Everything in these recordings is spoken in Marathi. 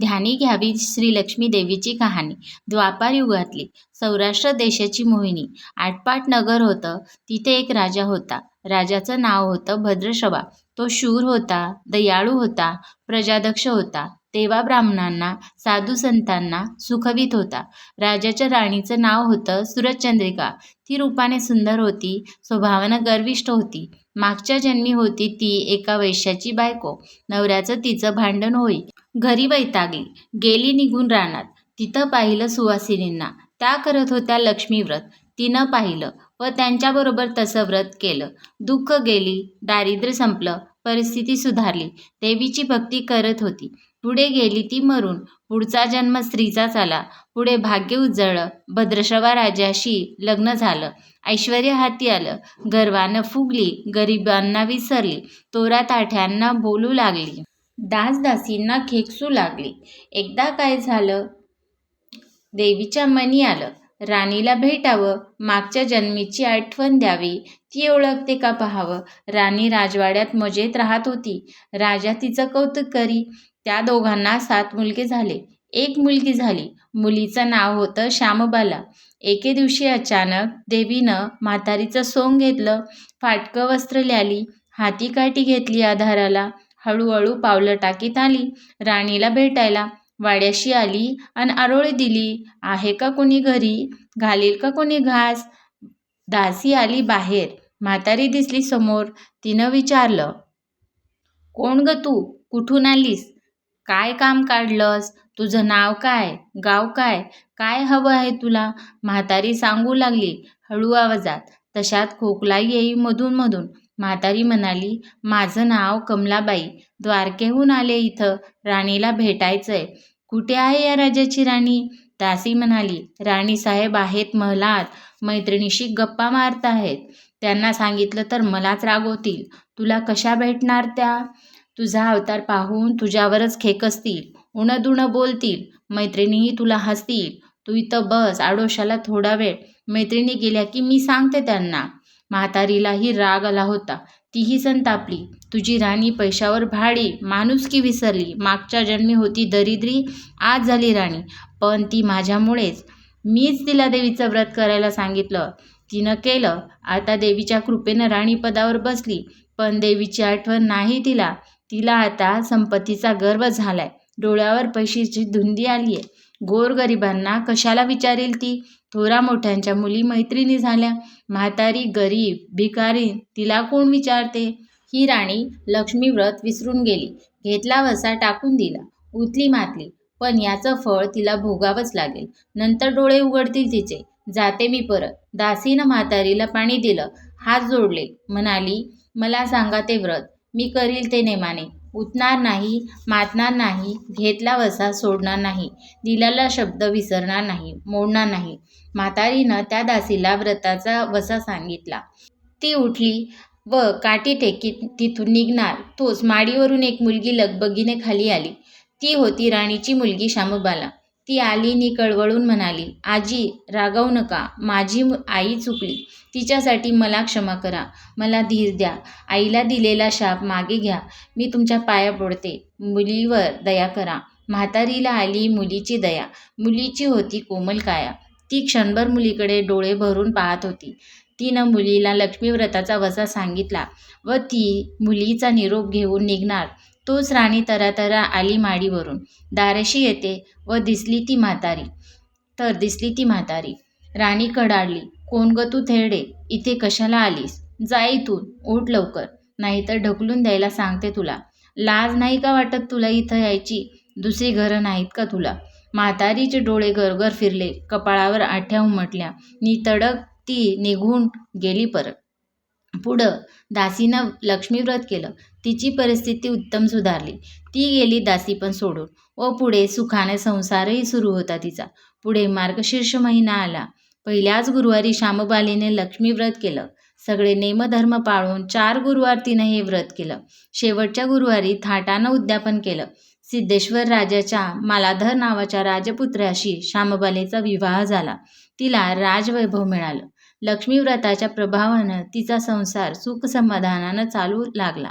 ध्यानी घ्यावी श्री लक्ष्मी देवीची कहाणी. द्वापार युगातली. सौराष्ट्र देशाची मोहिनी. आटपाट नगर होतं. तिथे एक राजा होता. राजाचं नाव होतं भद्रशभा तो शूर होता दयाळू होता प्रजादक्ष होता. देवा ब्राह्मणांना साधू संतांना सुखवीत होता. राजाच्या राणीचं नाव होतं सुरचंद्रिका ती रूपाने सुंदर होती स्वभावानं गर्विष्ठ होती. मागच्या जन्मी होती ती एका वैश्याची बायको. नवऱ्याचं तिचं भांडण होई. घरी वैतागली. गेली निघून रानात. तिथं पाहिलं सुवासिनींना. त्या करत होत्या लक्ष्मी व्रत. तिनं पाहिलं व त्यांच्याबरोबर तसं व्रत केलं. दुःख गेली. दारिद्र्य संपलं. परिस्थिती सुधारली. देवीची भक्ती करत होती. पुढे गेली ती मरून. पुढचा जन्म स्त्रीचाच आला. पुढे भाग्य उजळलं. भद्रशवा राजाशी लग्न झालं. ऐश्वर्य हाती आलं. गर्वानं फुगली. गरिबांना विसरली. तोरा ताठ्यांना बोलू लागली. दासदासींना खेकसू लागली. एकदा काय झालं? देवीच्या मनी आलं. राणीला भेटावं. मागच्या जन्मीची आठवण द्यावी. ती ओळखते का पाहावं? राणी राजवाड्यात मजेत राहत होती. राजा तिचं कौतुक करी. त्या दोघांना सात मुलगे झाले. एक मुलगी झाली. मुलीचं नाव होतं श्यामबाला. एके दिवशी अचानक देवीनं म्हातारीचं सोंग घेतलं. फाटकं वस्त्र ल्याली. हाती काठी घेतली आधाराला. हळूहळू पावलं टाकीत आली. राणीला भेटायला. वाड्याशी आली आणि आरोळी दिली. आहे का कोणी घरी? घालील का कोणी घास? दासी आली बाहेर. म्हातारी दिसली समोर. तिनं विचारलं कोण ग तू? कुठून आलीस? काय काम काढलंस? तुझं नाव काय? गाव काय? काय हवं आहे तुला? म्हातारी सांगू लागली हळू आवाजात. तशात खोकला येई मधून मधून. म्हातारी म्हणाली माझं नाव कमलाबाई. द्वारकेहून आले इथं. राणीला भेटायचंय. कुठे आहे या राजाची राणी? दासी म्हणाली राणीसाहेब आहेत महलात. मैत्रिणीशी गप्पा मारत आहेत. त्यांना सांगितलं तर मलाच रागवतील तुला कशा भेटणार त्या? तुझा अवतार पाहून तुझ्यावरच खेकसतील उणंदुणं बोलतील मैत्रिणीही तुला हसतील. तू इथं बस आडोशाला थोडा वेळ. मैत्रिणी गेल्या की मी सांगते त्यांना. म्हातारीलाही राग आला होता. तीही संतापली तुझी राणी पैशावर भाडी माणुसकी विसरली. मागच्या जन्मी होती दरिद्री आज झाली राणी. पण ती माझ्यामुळेच. मीच तिला देवीचं व्रत करायला सांगितलं. तिनं केलं. आता देवीच्या कृपेनं राणीपदावर बसली. पण देवीची आठवण नाही तिला. तिला आता संपत्तीचा गर्व झालाय. डोळ्यावर पैशाची धुंदी आली आहे गोरगरिबांना कशाला विचारेल ती? थोरा मोठ्यांच्या मुली मैत्रिणी झाल्या. म्हातारी गरीब भिकारी तिला कोण विचारते? ही राणी लक्ष्मी व्रत विसरून गेली. घेतला वसा टाकून दिला. उतली मातली. पण याचं फळ तिला भोगावंच लागेल. नंतर डोळे उघडतील तिचे. जाते मी परत. दासीनं म्हातारीला पाणी दिलं. हात जोडले. म्हणाली मला सांगा ते व्रत. मी करील ते नेमाने. उतणार नाही मातणार नाही घेतला वसा सोडणार नाही दिलेला शब्द विसरणार नाही मोडणार नाही. म्हातारीनं त्या दासीला व्रताचा वसा सांगितला. ती उठली व काठी टेकीत तिथून निघणार. तोच माडीवरून एक मुलगी लगबगीने खाली आली. ती होती राणीची मुलगी शामबाला ती आली नि कळवळून म्हणाली आजी रागवू नका. माझी आई चुकली. तिच्यासाठी मला क्षमा करा. मला धीर द्या. आईला दिलेला शाप मागे घ्या. मी तुमच्या पाया पडते. मुलीवर दया करा. म्हातारीला आली मुलीची दया. मुलीची होती कोमल काया. ती क्षणभर मुलीकडे डोळे भरून पाहत होती. तिनं मुलीला लक्ष्मीव्रताचा वसा सांगितला व ती मुलीचा निरोप घेऊन निघणार. तोच राणी तरातरा आली माडीवरून. दाराशी येते व दिसली ती म्हातारी. तर दिसली ती म्हातारी. राणी कडाडली कोण ग तू थेडे इथे कशाला आलीस? जा इथून उठ लवकर. नाहीतर ढकलून द्यायला सांगते तुला. लाज नाही का वाटत तुला इथं यायची? दुसरी घरं नाहीत का तुला म्हातारीचे डोळे गरगर फिरले कपाळावर आठ्या उमटल्या. नी तडक ती निघून गेली परत. पुढं दासीनं लक्ष्मी व्रत केलं. तिची परिस्थिती उत्तम सुधारली. ती गेली दासी पण सोडून. व पुढे सुखाने संसारही सुरू होता तिचा. पुढे मार्गशीर्ष महिना आला. पहिल्याच गुरुवारी श्यामबालीने लक्ष्मी व्रत केलं. सगळे नेमधर्म पाळून चार गुरुवार तिनं हे व्रत केलं. शेवटच्या गुरुवारी थाटानं उद्यापन केलं. सिद्धेश्वर राजाच्या मालाधर नावाच्या राजपुत्राशी श्यामबालेचा विवाह झाला. तिला राजवैभव मिळालं. लक्ष्मीव्रताच्या प्रभावानं तिचा संसार सुख समाधानानं चालू लागला.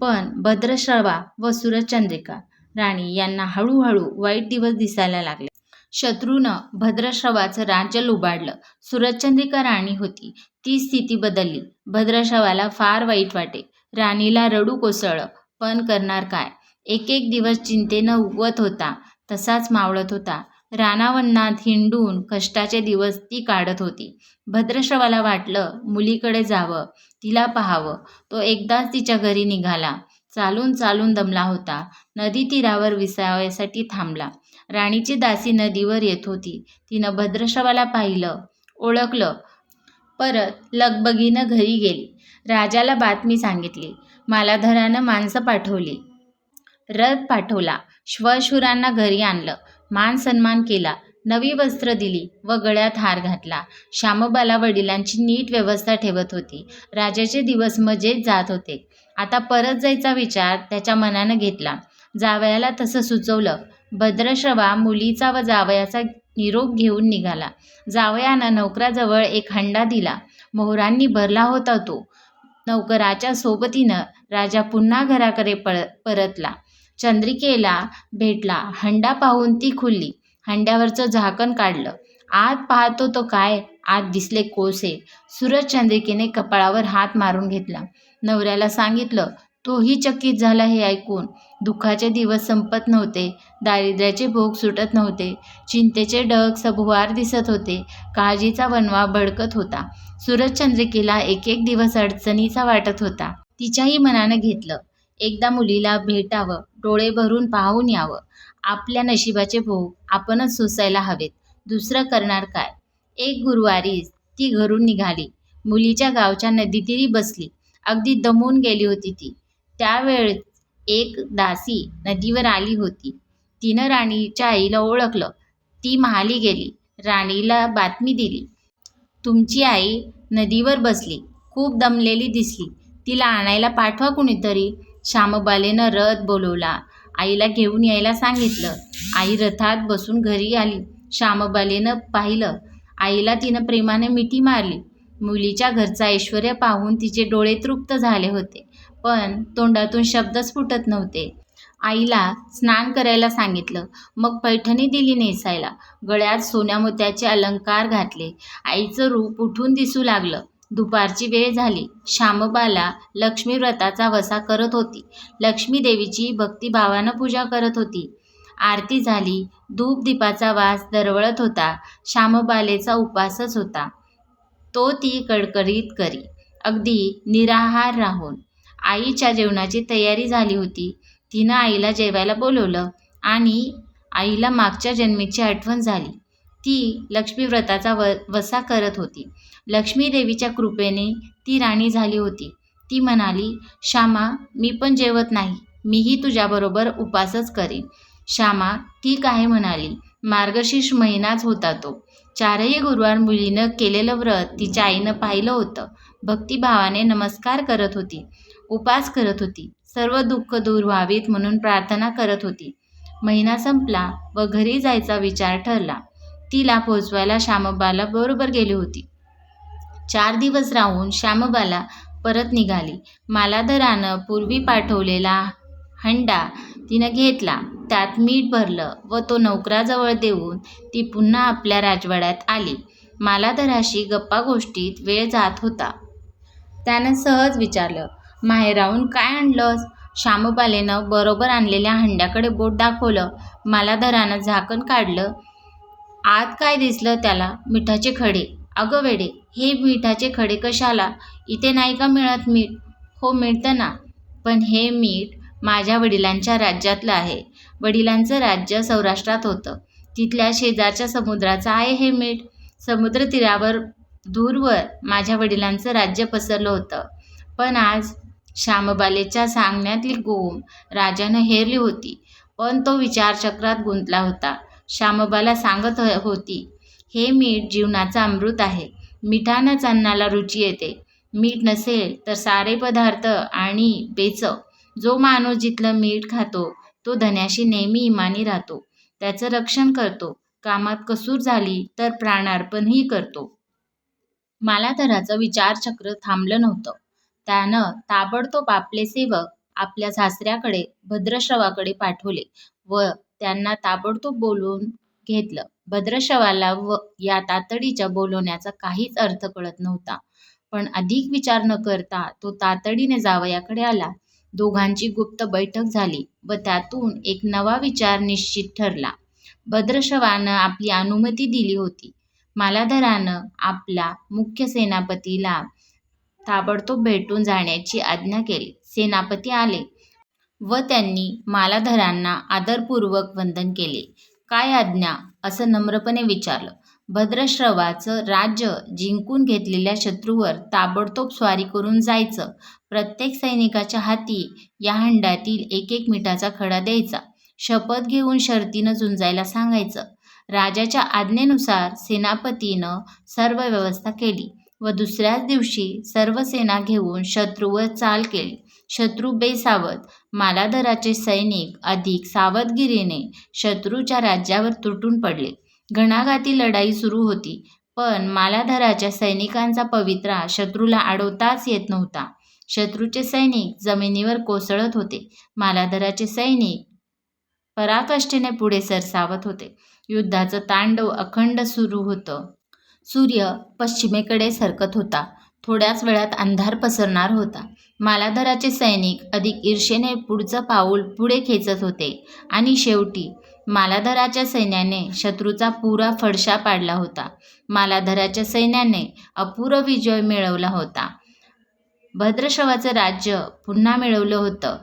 पण भद्रश्रवा व सुरचंद्रिका राणी यांना हळूहळू वाईट दिवस दिसायला लागले. शत्रूनं भद्रश्रवाचं राज्य लुबाडलं. सुरचंद्रिका राणी होती. ती स्थिती बदलली. भद्रश्रवाला फार वाईट वाटे. राणीला रडू कोसळलं. पण करणार काय? एक एक दिवस चिंतेनं उगवत होता. तसाच मावळत होता. रानावनात हिंडून कष्टाचे दिवस ती काढत होती. भद्रश्रवाला वाटलं मुलीकडे जावं तिला पाहावं. तो एकदाच तिच्या घरी निघाला. चालून चालून दमला होता. नदी तीरावर विसाव्यासाठी थांबला. राणीची दासी नदीवर येत होती. तिनं भद्रश्रवाला पाहिलं ओळखलं. परत लगबगीनं घरी गेली. राजाला बातमी सांगितली. मालाधरानं माणसं पाठवली. रथ पाठवला. श्वशुरांना घरी आणलं. मान सन्मान केला नवी वस्त्र दिली व गळ्यात हार घातला. श्यामबाला वडिलांची नीट व्यवस्था ठेवत होती. राजाचे दिवस मजेत जात होते. आता परत जायचा विचार त्याच्या मनानं घेतला. जावयाला तसं सुचवलं भद्रश्रवा मुलीचा व जावयाचा निरोप घेऊन निघाला. जावयानं नौकराजवळ एक हंडा दिला. मोहरांनी भरला होता तो. नौकराच्या सोबतीनं राजा पुन्हा घराकडे पळ परतला. चंद्रिकेला भेटला. हंडा पाहून ती खुलली हंड्यावरचं झाकण काढलं. आत पाहतो तो काय? आत दिसले कोसे सूरज चंद्रिकेने कपाळावर हात मारून घेतला. नवऱ्याला सांगितलं तोही चकित झाला हे ऐकून. दुःखाचे दिवस संपत नव्हते. दारिद्र्याचे भोग सुटत नव्हते. चिंतेचे डग सभुवार दिसत होते. काळजीचा वनवा भडकत होता. सूरज चंद्रिकेला एक एक दिवस अडचणीचा वाटत होता. तिच्याही मनानं घेतलं. एकदा मुलीला भेटावं डोळे भरून पाहून यावं. आपल्या नशिबाचे भोग आपणच सोसायला हवेत. दुसरं करणार काय? एक गुरुवारीच ती घरून निघाली. मुलीच्या गावच्या नदीतीरी बसली. अगदी दमून गेली होती ती. त्यावेळेस एक दासी नदीवर आली होती. तिनं राणीच्या आईला ओळखलं. ती महाली गेली. राणीला बातमी दिली. तुमची आई नदीवर बसली. खूप दमलेली दिसली. तिला आणायला पाठवा कुणीतरी. श्यामबालेनं रथ बोलवला. आईला घेऊन यायला सांगितलं. आई रथात बसून घरी आली. श्यामबालेनं पाहिलं. आईला तिनं प्रेमाने मिठी मारली. मुलीच्या घरचा ऐश्वर्य पाहून तिचे डोळे तृप्त झाले होते पण तोंडातून शब्दच फुटत नव्हते. आईला स्नान करायला सांगितलं. मग पैठणी दिली नेसायला. गळ्यात सोन्या मोत्याचे अलंकार घातले. आईचं रूप उठून दिसू लागलं. दुपारची वेळ झाली. श्यामबाला लक्ष्मी व्रताचा वसा करत होती. लक्ष्मी देवीची भक्तिभावानं पूजा करत होती. आरती झाली. धूप दीपाचा वास दरवळत होता. श्यामबालेचा उपासच होता. तो ती कडकडीत करी. अगदी निराहार राहून आईच्या जेवणाची तयारी झाली होती. तिनं आईला जेवायला बोलवलं आणि आईला मागच्या जन्मीची आठवण झाली. ती लक्ष्मी व्रताचा व वसा करत होती. लक्ष्मी देवीच्या कृपेने ती राणी झाली होती. ती म्हणाली श्यामा मी पण जेवत नाही. मीही तुझ्याबरोबर उपासच करेन. श्यामा ठीक आहे म्हणाली. मार्गशीर्ष महिनाच होता तो. चारही गुरुवार मुलीनं केलेलं व्रत तिच्या आईनं पाहिलं होतं. भक्तिभावाने नमस्कार करत होती. उपास करत होती. सर्व दुःख दूर व्हावीत म्हणून प्रार्थना करत होती. महिना संपला व घरी जायचा विचार ठरला. तिला पोचवायला श्यामबाला बरोबर गेली होती. चार दिवस राहून श्यामबाला परत निघाली. मालाधरानं पूर्वी पाठवलेला हंडा तिनं घेतला. त्यात मीठ भरलं व तो नोकराजवळ देऊन ती पुन्हा आपल्या राजवाड्यात आली. मालाधराशी गप्पा गोष्टीत वेळ जात होता. त्यानं सहज विचारलं माहेराहून काय आणलंस? श्यामबालेनं बरोबर आणलेल्या हंड्याकडे बोट दाखवलं. मालाधरानं झाकण काढलं. आत काय दिसलं त्याला? मिठाचे खडे. अगं वेडे हे मिठाचे खडे कशाला? इथे नाही का मिळत मीठ? हो मिळतं ना. पण हे मीठ माझ्या वडिलांच्या राज्यातलं आहे. वडिलांचं राज्य सौराष्ट्रात होतं. तिथल्या शेजारच्या समुद्राचं आहे हे मीठ. समुद्र तीरावर दूरवर माझ्या वडिलांचं राज्य पसरलं होतं. पण आज श्यामबालेच्या सांगण्यातली गोम राजानं हेरली होती. पण तो विचारचक्रात गुंतला होता. श्यामबाला सांगत हो- होती हे मीठ जीवनाचं अमृत आहे. मिठानंच अन्नाला रुची येते. मीठ नसेल तर सारे पदार्थ आणि बेचव जो माणूस जिथलं मीठ खातो तो धन्याशी नेहमी इमानी राहतो. त्याचं रक्षण करतो. कामात कसूर झाली तर प्राणार्पणही करतो. मालाधराचं विचारचक्र थांबलं नव्हतं. त्यानं ताबडतोब आपले सेवक आपल्या सासऱ्याकडे भद्रश्रवाकडे पाठवले व त्यांना ताबडतोब बोलवून घेतलं. भद्रशवाला व या तातडीच्या बोलवण्याचा काहीच अर्थ कळत नव्हता. पण अधिक विचार न करता तो तातडीने जावयाकडे आला. दोघांची गुप्त बैठक झाली व त्यातून एक नवा विचार निश्चित ठरला. भद्रशवानं आपली अनुमती दिली होती. मालाधरानं आपला मुख्य सेनापतीला ताबडतोब भेटून जाण्याची आज्ञा केली. सेनापती आले व त्यांनी मालाधरांना आदरपूर्वक वंदन केले. काय आज्ञा? असं नम्रपणे विचारलं. भद्रश्रवाचं राज्य जिंकून घेतलेल्या शत्रूवर ताबडतोब स्वारी करून जायचं. प्रत्येक सैनिकाच्या हाती या हंड्यातील एक मिठाचा खडा द्यायचा. शपथ घेऊन शर्तीनं झुंजायला सांगायचं. राजाच्या आज्ञेनुसार सेनापतीनं सर्व व्यवस्था केली व दुसऱ्याच दिवशी सर्व सेना घेऊन शत्रूवर चाल केली. शत्रू बेसावध. मालाधराचे सैनिक अधिक सावधगिरीने शत्रूच्या राज्यावर तुटून पडले. घणाघाती लढाई सुरू होती पण मालाधराच्या सैनिकांचा पवित्रा शत्रूला अडवताच येत नव्हता. शत्रूचे सैनिक जमिनीवर कोसळत होते. मालाधराचे सैनिक पराकाष्ठेने पुढे सरसावत होते. युद्धाचं तांडव अखंड सुरू होतं. सूर्य पश्चिमेकडे सरकत होता. थोड्याच वेळात अंधार पसरणार होता. मालाधराचे सैनिक अधिक ईर्षेने पुढचं पाऊल पुढे खेचत होते आणि शेवटी मालाधराच्या सैन्याने शत्रूचा पुरा फडशा पाडला होता. मालाधराच्या सैन्याने अपूर्व विजय मिळवला होता. भद्रशवाचं राज्य पुन्हा मिळवलं होतं.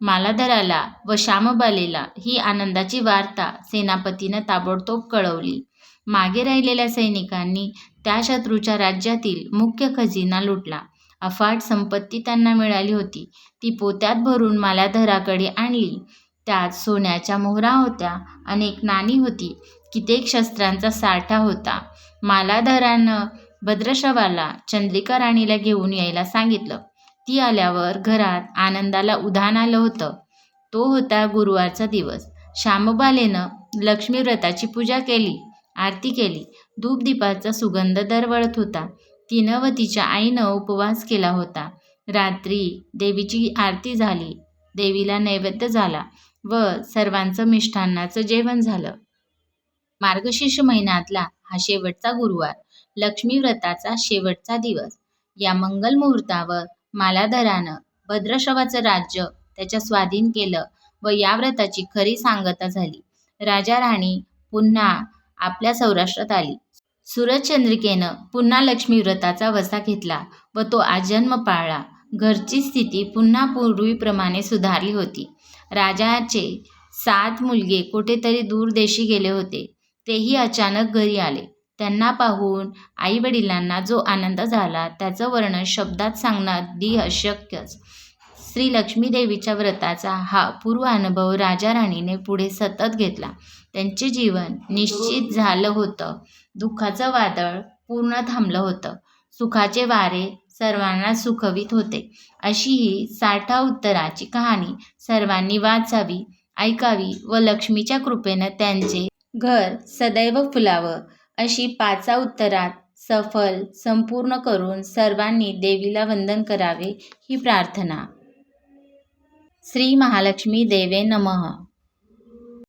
मालाधराला व श्यामबालेला ही आनंदाची वार्ता सेनापतीनं ताबडतोब कळवली. मागे राहिलेल्या सैनिकांनी त्या शत्रूच्या राज्यातील मुख्य खजिना लुटला. अफाट संपत्ती त्यांना मिळाली होती ती पोत्यात भरून मालाधराकडे आणली. त्यात सोन्याच्या मोहरा होत्या, अनेक नाणी होती, कित्येक शस्त्रांचा साठा होता. मालाधरानं भद्रशवाला चंद्रिका राणीला घेऊन यायला सांगितलं. ती आल्यावर घरात आनंदाला उधाण आलं होतं. तो होता गुरुवारचा दिवस. श्यामबालेनं लक्ष्मीव्रताची पूजा केली, आरती केली. धूपदीपाचा सुगंध दरवळत होता. तिनं व तिच्या आईनं उपवास केला होता. रात्री देवीची आरती झाली, देवीला नैवेद्य झाला व सर्वांचं मिष्टान्नाचं जेवण झालं. मार्गशीर्ष महिन्यातला हा शेवटचा गुरुवार, लक्ष्मी व्रताचा शेवटचा दिवस. या मंगल मुहूर्तावर मालाधरानं भद्रशवाचं राज्य त्याच्या स्वाधीन केलं व या व्रताची खरी सांगता झाली. राजा-राणी पुन्हा आपल्या सौराष्ट्रात आली. सूरजचंद्रिकेनं पुन्हा लक्ष्मीव्रताचा वसा घेतला व तो आजन्म पाळला. घरची स्थिती पुन्हा पूर्वीप्रमाणे सुधारली होती. राजाचे सात मुलगे कुठेतरी दूरदेशी गेले होते. तेही अचानक घरी आले. त्यांना पाहून आई-वडिलांना जो आनंद झाला त्याचं वर्णन शब्दात सांगणं अगदी अशक्यच. श्री लक्ष्मीदेवीच्या व्रताचा हा पूर्व अनुभव राजा-राणीने पुढे सतत घेतला. त्यांचे जीवन निश्चित झालं होतं. दुःखाचं वादळ पूर्ण थांबलं होतं. सुखाचे वारे सर्वांना सुखवीत होते. अशी ही साठा उत्तराची कहाणी सर्वांनी वाचावी, ऐकावी व लक्ष्मीच्या कृपेनं त्यांचे घर सदैव फुलावं अशी पाचा उत्तरात सफल संपूर्ण करून सर्वांनी देवीला वंदन करावे ही प्रार्थना. श्री महालक्ष्मी देवे नमः.